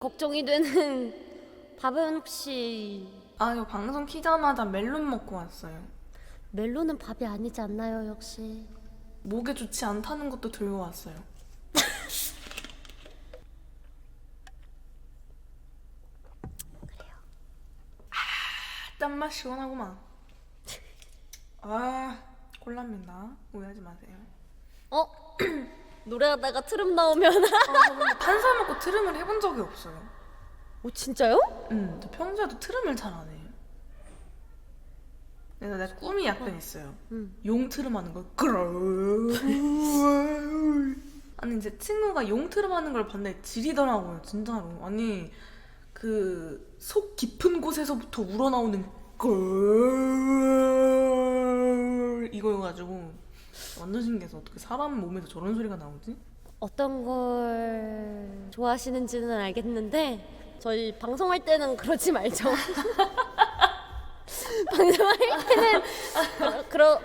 걱정이 되는 밥은 혹시 아 이거 방송 키자마자 멜론 먹고 왔어요. 멜론은 밥이 아니지 않나요 역시 목에 좋지 않다는 것도 들고 왔어요. 아, 땀맛 시원하구만. 아, 콜라입니다. 오해하지 마세요. 어? 노래하다가 트름 나오면 아, 저 근데 탄산 먹고 트름을 해본 적이 없어요. 오 진짜요? 응, 저 평소에도 트름을 잘 안 해요. 그래서 내 꿈이 약간 있어요. 응. 용 트름 하는 거. 아니 제 친구가 용 트름 하는 걸 봤는데 지리더라고요, 진짜로. 아니 그 속 깊은 곳에서부터 우러나오는 걸 이거여가지고 완전 신기해서 어떻게 사람 몸에서 저런 소리가 나오지? 어떤 걸 좋아하시는지는 알겠는데 저희 방송할 때는 그러지 말죠 방송할 때는 그러,